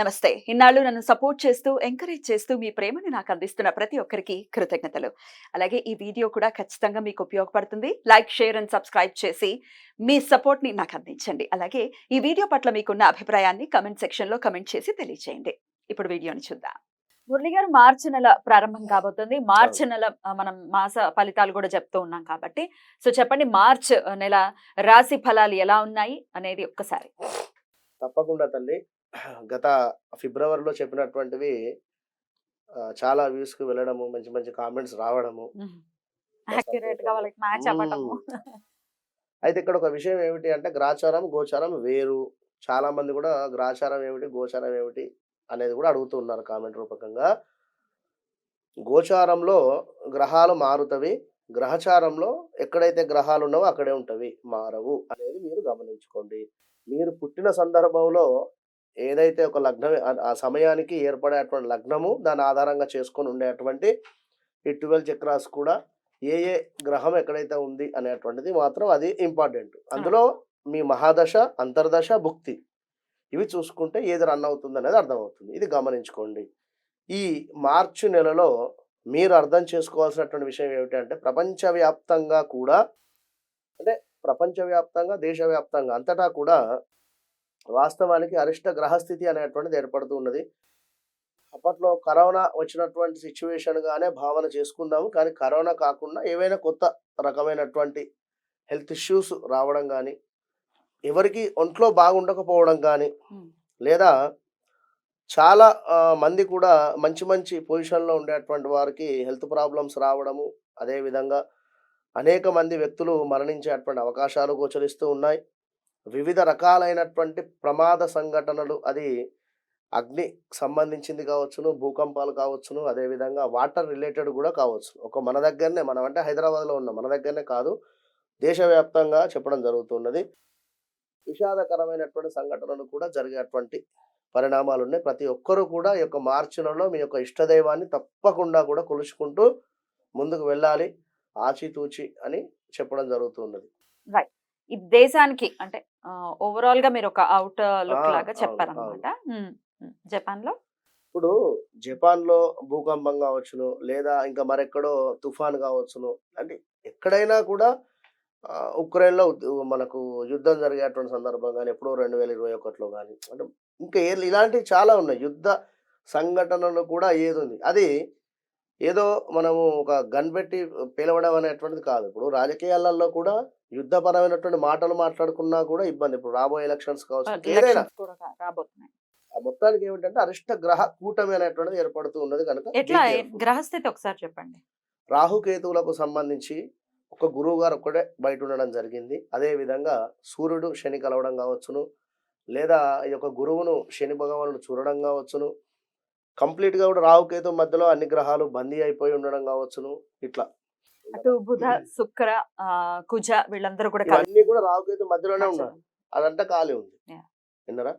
నమస్తే. ఇన్నాళ్ళు నన్ను సపోర్ట్ చేస్తూ ఎంకరేజ్ చేస్తూ మీ ప్రేమని నాకు అందిస్తున్న ప్రతి ఒక్కరికి కృతజ్ఞతలు. అలాగే ఈ వీడియో కూడా ఖచ్చితంగా మీకు ఉపయోగపడుతుంది. లైక్ షేర్ అండ్ సబ్స్క్రైబ్ చేసి మీ సపోర్ట్ని నాకు అందించండి. అలాగే ఈ వీడియో పట్ల మీకున్న అభిప్రాయాన్ని కమెంట్ సెక్షన్లో కమెంట్ చేసి తెలియజేయండి ఇప్పుడు వీడియోని చూద్దాం. మురళి గారు మార్చి నెల ప్రారంభం కాబోతుంది. మార్చి నెల మనం మాస ఫలితాలు కూడా చెప్తూ ఉన్నాం కాబట్టి. సో చెప్పండి మార్చ్ నెల రాశి ఫలాలు ఎలా ఉన్నాయి అనేది ఒక్కసారి. తప్పకుండా తల్లి. గత ఫిబ్రవరిలో చెప్పినటువంటివి చాలా వ్యూస్కి వెళ్ళడము మంచి మంచి కామెంట్స్ రావడము అయితే ఇక్కడ ఒక విషయం ఏమిటి అంటే గ్రాచారం గోచారం వేరు. చాలా మంది కూడా గ్రాచారం ఏమిటి గోచారం ఏమిటి అనేది కూడా అడుగుతూ ఉన్నారు కామెంట్ రూపకంగా. గోచారంలో గ్రహాలు మారుతవి. గ్రహచారంలో ఎక్కడైతే గ్రహాలు ఉన్నావో అక్కడే ఉంటవి మారవు అనేది మీరు గమనించుకోండి. మీరు పుట్టిన సందర్భంలో ఏదైతే ఒక లగ్నం ఆ- సమయానికి ఏర్పడేటువంటి లగ్నము దాని ఆధారంగా చేసుకొని ఉండేటువంటి ఈ ట్వెల్వ్ చక్రాస్ కూడా ఏ ఏ గ్రహం ఎక్కడైతే ఉంది అనేటువంటిది మాత్రం అది ఇంపార్టెంట్. అందులో మీ మహాదశ అంతర్దశ భుక్తి ఇవి చూసుకుంటే ఏది రన్ అవుతుంది అనేది అర్థమవుతుంది. ఇది గమనించుకోండి. ఈ మార్చి నెలలో మీరు అర్థం చేసుకోవాల్సినటువంటి విషయం ఏమిటంటే ప్రపంచవ్యాప్తంగా కూడా అంటే ప్రపంచవ్యాప్తంగా దేశవ్యాప్తంగా అంతటా కూడా వాస్తవానికి అరిష్ట గ్రహస్థితి అనేటువంటిది ఏర్పడుతూ ఉన్నది. అప్పట్లో కరోనా వచ్చినటువంటి సిచ్యువేషన్ గానే భావన చేసుకుందాము. కానీ కరోనా కాకుండా ఏవైనా కొత్త రకమైనటువంటి హెల్త్ ఇష్యూస్ రావడం కానీ ఎవరికి ఒంట్లో బాగుండకపోవడం కానీ. లేదా చాలా మంది కూడా మంచి మంచి పొజిషన్లో ఉండేటువంటి వారికి హెల్త్ ప్రాబ్లమ్స్ రావడము అదేవిధంగా అనేక మంది వ్యక్తులు మరణించేటువంటి అవకాశాలు గోచరిస్తూ ఉన్నాయి. వివిధ రకాలైనటువంటి ప్రమాద సంఘటనలు అది అగ్ని సంబంధించింది కావచ్చును భూకంపాలు కావచ్చును అదేవిధంగా వాటర్ రిలేటెడ్ కూడా కావచ్చు. ఒక మన దగ్గరనే మనం అంటే హైదరాబాద్లో ఉన్న మన దగ్గరనే కాదు దేశవ్యాప్తంగా చెప్పడం జరుగుతున్నది. విషాదకరమైనటువంటి సంఘటనలు కూడా జరిగేటువంటి పరిణామాలు ఉన్నాయి ప్రతి ఒక్కరూ కూడా ఈ యొక్క మార్చి నెలలో మీ యొక్క ఇష్టదైవాన్ని తప్పకుండా కూడా కొలుచుకుంటూ ముందుకు వెళ్ళాలి ఆచితూచి అని చెప్పడం జరుగుతున్నది. ఈ దేశానికి అంటే ఓవరాల్గా మీరు ఒక అవుట్ లుక్ లాగా చెప్పారనమాట. జపాన్లో ఇప్పుడు జపాన్లో భూకంపం కావచ్చును లేదా ఇంకా మరెక్కడో తుఫాన్ కావచ్చును అంటే ఎక్కడైనా కూడా ఆ, ఉక్రెయిన్లో ఉద్- మనకు యుద్ధం జరిగేటువంటి సందర్భం కానీ ఎప్పుడో రెండు వేల ఇరవై ఒకటిలో కానీ అంటే ఇంకా ఇలాంటివి చాలా ఉన్నాయి. యుద్ధ సంఘటనలు కూడా ఏది ఉంది అది ఏదో మనము ఒక గన్ పెట్టి పిలవడం అనేటువంటిది కాదు. ఇప్పుడు రాజకీయాలలో కూడా యుద్ధపరమైనటువంటి మాటలు మాట్లాడుకున్నా కూడా ఇబ్బంది. ఇప్పుడు రాబోయే ఎలక్షన్స్ కావచ్చు ఏదైనా మొత్తానికి ఏమిటంటే అరిష్ట గ్రహ కూటమి అనేటువంటిది ఏర్పడుతూ ఉన్నది కనుక ఎట్లా. గ్రహస్థితి ఒకసారి చెప్పండి. రాహుకేతువులకు సంబంధించి ఒక గురువు గారు ఒక్కడే బయట ఉండడం జరిగింది. అదే విధంగా సూర్యుడు శని కలవడం కావచ్చును. లేదా ఈ యొక్క గురువును శని భగవానుడు చూడడం కావచ్చును. కంప్లీట్గా కూడా రాహుకేతు మధ్యలో అన్ని గ్రహాలు బందీ అయిపోయి ఉండడం కావచ్చును. ఇట్లా. అటు బుధ శుక్ర కుజ వీళ్ళందరూ కూడా ఇవన్నీ కూడా రాహుకేతు మధ్యలోనే ఉన్నారు. అదంతా ఖాళీ ఉంది. విన్నరా?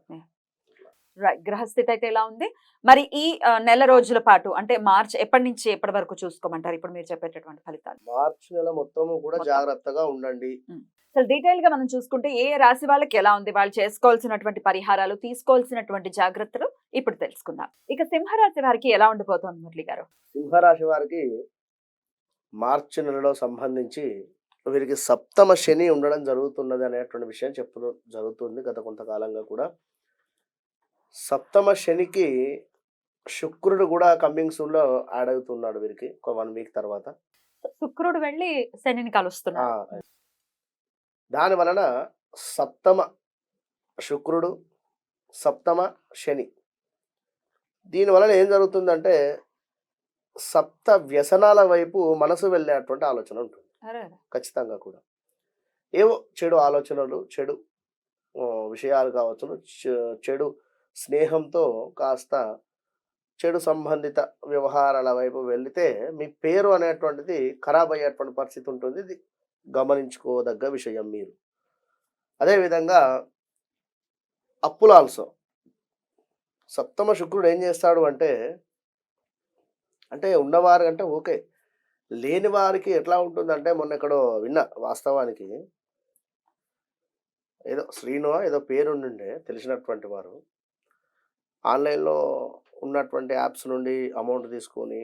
గ్రహస్థితి అయితే ఎలా ఉంది. మరి ఈ నెల రోజుల పాటు అంటే మార్చ్ ఎప్పటి నుంచి ఎప్పటి వరకు చూసుకోమంటారు? ఇప్పుడు మీరు చెప్పేటటువంటి ఫలితాలు. మార్చి నెల మొత్తము కూడా మొత్తం. జాగ్రత్తగా ఉండండి. అసలు డీటెయిల్గా మనం చూసుకుంటే ఏ రాశి వాళ్ళకి ఎలా ఉంది? వాళ్ళు చేసుకోవాల్సినటువంటి పరిహారాలు తీసుకోవాల్సినటువంటి జాగ్రత్తలు ఇప్పుడు తెలుసుకుందాం. ఇక సింహరాశి వారికి ఎలా ఉండిపోతుంది మురళి గారు? సింహరాశి వారికి మార్చి నెలలో సంబంధించి వీరికి సప్తమ శని ఉండడం జరుగుతున్నది అనేటువంటి విషయం చెప్పడం జరుగుతుంది గత కొంతకాలంగా కూడా. సప్తమ శనికి శుక్రుడు కూడా కమింగ్ సూన్లో యాడ్ అవుతున్నాడు వీరికి ఒక వన్ వీక్ తర్వాత. శుక్రుడు వెళ్ళి శనిని ఆ, కలుస్తున్నాడు దాని వలన సప్తమ శుక్రుడు సప్తమ శని దీని వలన ఏం జరుగుతుందంటే సప్త వ్యసనాల వైపు మనసు వెళ్ళేటువంటి ఆలోచన ఉంటుంది. ఖచ్చితంగా కూడా. ఏవో చెడు ఆలోచనలు చెడు విషయాలు కావచ్చును చె- చెడు స్నేహంతో కాస్త చెడు సంబంధిత వ్యవహారాల వైపు వెళితే మీ పేరు అనేటువంటిది ఖరాబ్ అయ్యేటువంటి పరిస్థితి ఉంటుంది. ఇది గమనించుకోదగ్గ విషయం మీరు. అదేవిధంగా అప్పులు ఆల్సో. సప్తమ శుక్రుడు ఏం చేస్తాడు అంటే అంటే ఉన్నవారు అంటే ఓకే. లేని వారికి ఎట్లా ఉంటుందంటే మొన్న ఎక్కడో విన్నా వాస్తవానికి. ఏదో శ్రీను ఏదో పేరు ఉండే తెలిసినటువంటి వారు. ఆన్లైన్లో ఉన్నటువంటి యాప్స్ నుండి అమౌంట్ తీసుకొని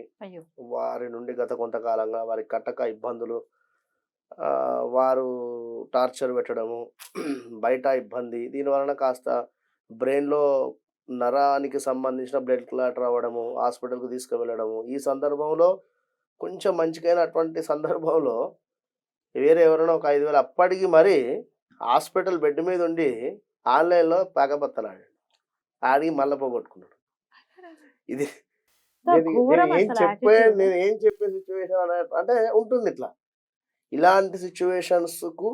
వారి నుండి గత కొంతకాలంగా వారి కట్టక ఇబ్బందులు వారు టార్చర్ పెట్టడము బయట ఇబ్బంది దీని వలన కాస్త బ్రెయిన్లో నరానికి సంబంధించిన బ్లడ్ క్లాట్ రావడము హాస్పిటల్కి తీసుకువెళ్ళడము ఈ సందర్భంలో కొంచెం మంచికైనటువంటి సందర్భంలో వేరే ఎవరైనా ఒక ఐదు వేలు అప్పటికి మరి హాస్పిటల్ బెడ్ మీద ఉండి ఆన్లైన్లో పాకబత్తలాడు ఆడికి మళ్ళీ పోగొట్టుకున్నాడు. ఇది నేను ఏం చెప్పే. నేను ఏం చెప్పే సిచ్యువేషన్ అంటే ఉంటుంది ఇట్లా. ఇలాంటి సిచ్యువేషన్స్కు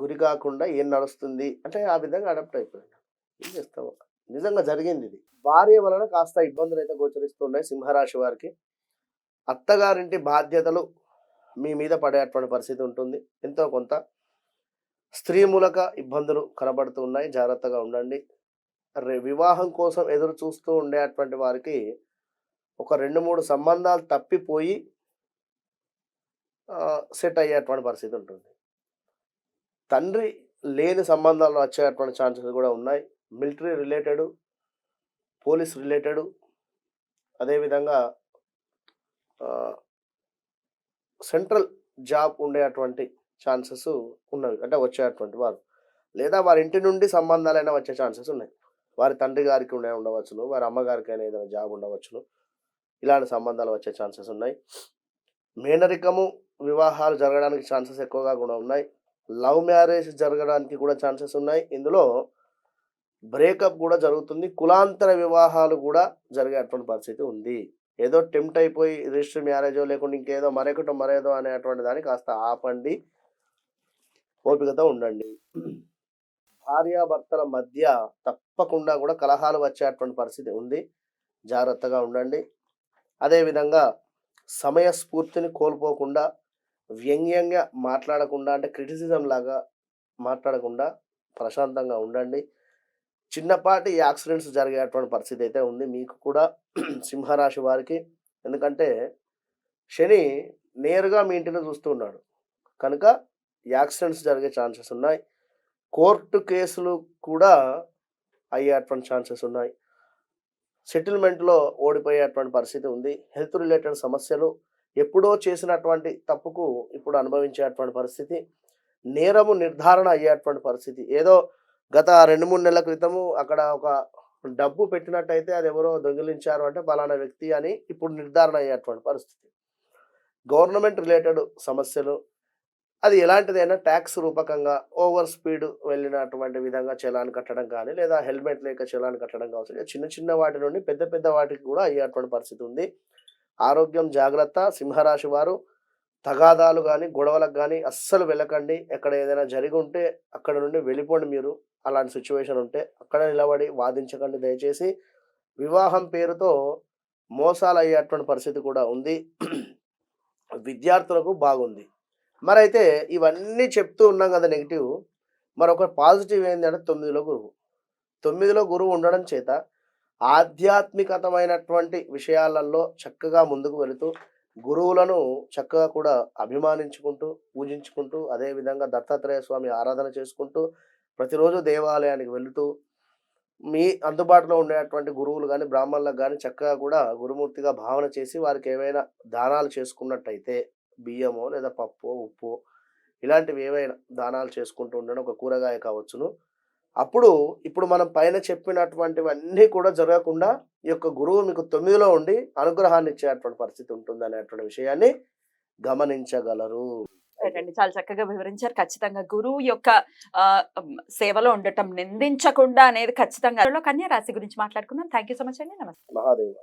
గురి కాకుండా ఏం నడుస్తుంది అంటే ఆ విధంగా అడాప్ట్ అయిపోయాడు. ఏం చేస్తాము నిజంగా జరిగింది ఇది. భార్య వలన కాస్త ఇబ్బందులు అయితే గోచరిస్తున్నాయి సింహరాశి వారికి. అత్తగారింటి బాధ్యతలు మీ మీద పడేటువంటి పరిస్థితి ఉంటుంది. ఎంతో కొంత స్త్రీ మూలక ఇబ్బందులు కనబడుతున్నాయి. జాగ్రత్తగా ఉండండి. రే వివాహం కోసం ఎదురు చూస్తూ ఉండేటువంటి వారికి ఒక రెండు మూడు సంబంధాలు తప్పిపోయి సెట్ అయ్యేటువంటి పరిస్థితి ఉంటుంది. తండ్రి లేని సంబంధాలు వచ్చేటువంటి ఛాన్సెస్ కూడా ఉన్నాయి. మిలిటరీ రిలేటెడ్ పోలీస్ రిలేటెడ్ అదేవిధంగా సెంట్రల్ జాబ్ ఉండేటువంటి ఛాన్సెస్ ఉన్నవి. అంటే వచ్చేటువంటి వారు. లేదా వారి ఇంటి నుండి సంబంధాలైనా వచ్చే ఛాన్సెస్ ఉన్నాయి. వారి తండ్రి గారికి ఉండే ఉండవచ్చును వారి అమ్మగారికి అయినా ఏదైనా జాబ్ ఉండవచ్చును. ఇలాంటి సంబంధాలు వచ్చే ఛాన్సెస్ ఉన్నాయి. మేనరికము వివాహాలు జరగడానికి ఛాన్సెస్ ఎక్కువగా కూడా ఉన్నాయి. లవ్ మ్యారేజ్ జరగడానికి కూడా ఛాన్సెస్ ఉన్నాయి. ఇందులో బ్రేకప్ కూడా జరుగుతుంది. కులాంతర వివాహాలు కూడా జరిగేటువంటి పరిస్థితి ఉంది. ఏదో టెంప్ట్ అయిపోయి రిజిస్టర్ మ్యారేజో లేకుంటే ఇంకేదో మరొకటో మరేదో అనేటువంటి దాన్ని కాస్త ఆపండి. ఓపికతో ఉండండి. భార్యాభర్తల మధ్య తప్పకుండా కూడా కలహాలు వచ్చేటువంటి పరిస్థితి ఉంది. జాగ్రత్తగా ఉండండి. అదేవిధంగా సమయస్ఫూర్తిని కోల్పోకుండా వ్యంగ్యంగా మాట్లాడకుండా అంటే క్రిటిసిజం లాగా మాట్లాడకుండా ప్రశాంతంగా ఉండండి. చిన్నపాటి యాక్సిడెంట్స్ జరిగేటువంటి పరిస్థితి అయితే ఉంది. మీకు కూడా సింహరాశి వారికి. ఎందుకంటే శని నేరుగా మీ ఇంటిని చూస్తూ ఉన్నాడు. కనుక యాక్సిడెంట్స్ జరిగే ఛాన్సెస్ ఉన్నాయి. కోర్టు కేసులు కూడా అయ్యేటువంటి ఛాన్సెస్ ఉన్నాయి. సెటిల్మెంట్లో ఓడిపోయేటువంటి పరిస్థితి ఉంది. హెల్త్ రిలేటెడ్ సమస్యలు ఎప్పుడో చేసినటువంటి తప్పుకు ఇప్పుడు అనుభవించేటువంటి పరిస్థితి నేరము నిర్ధారణ అయ్యేటువంటి పరిస్థితి ఏదో గత రెండు మూడు నెలల క్రితము అక్కడ ఒక డబ్బు పెట్టినట్టయితే అది ఎవరో దొంగిలించారు అంటే ఫలానా వ్యక్తి అని ఇప్పుడు నిర్ధారణ అయ్యేటువంటి పరిస్థితి. గవర్నమెంట్ రిలేటెడ్ సమస్యలు అది ఎలాంటిదైనా ట్యాక్స్ రూపకంగా ఓవర్ స్పీడ్ వెళ్ళినటువంటి విధంగా చలాన్ కట్టడం కానీ లేదా హెల్మెట్ లేక చలాన్ కట్టడం కావచ్చు చిన్న చిన్న వాటి నుండి పెద్ద పెద్ద వాటికి కూడా అయ్యేటువంటి పరిస్థితి ఉంది. ఆరోగ్యం జాగ్రత్త సింహరాశి వారు తగాదాలు కానీ గొడవలకు కానీ అస్సలు వెళ్ళకండి. ఎక్కడ ఏదైనా జరిగి ఉంటే అక్కడ నుండి వెళ్ళిపోండి మీరు. అలాంటి సిచ్యువేషన్ ఉంటే అక్కడ నిలబడి వాదించకండి. దయచేసి వివాహం పేరుతో మోసాలు అయ్యేటువంటి పరిస్థితి కూడా ఉంది. విద్యార్థులకు బాగుంది. మరైతే ఇవన్నీ చెప్తూ ఉన్నాం కదా నెగిటివ్. మరొక పాజిటివ్ ఏంటంటే తొమ్మిదిలో గురువు. తొమ్మిదిలో గురువు ఉండడం చేత ఆధ్యాత్మికతమైనటువంటి విషయాలలో చక్కగా ముందుకు వెళుతూ గురువులను చక్కగా కూడా అభిమానించుకుంటూ పూజించుకుంటూ అదేవిధంగా దత్తాత్రేయ స్వామి ఆరాధన చేసుకుంటూ ప్రతిరోజు దేవాలయానికి వెళుతూ మీ అందుబాటులో ఉండేటువంటి గురువులు కానీ బ్రాహ్మణులకు కానీ చక్కగా కూడా గురుమూర్తిగా భావన చేసి వారికి ఏవైనా దానాలు చేసుకున్నట్టయితే బియ్యమో లేదా పప్పు ఉప్పు ఇలాంటివి ఏవైనా దానాలు చేసుకుంటూ ఉండడం ఒక కూరగాయ కావచ్చును. అప్పుడు ఇప్పుడు మనం పైన చెప్పినటువంటివన్నీ కూడా జరగకుండా ఈ యొక్క గురువు మీకు తొమ్మిదిలో ఉండి అనుగ్రహాన్ని ఇచ్చేటువంటి పరిస్థితి ఉంటుంది అనేటువంటి విషయాన్ని గమనించగలరు. రైట్ అండి చాలా చక్కగా వివరించారు. ఖచ్చితంగా గురువు యొక్క ఆ, సేవలో ఉండటం నిందించకుండా అనేది ఖచ్చితంగా. కన్యా రాశి గురించి మాట్లాడుకుందాం. థ్యాంక్ యూ సో మచ్ అండి. నమస్తే. మహాదేవ్.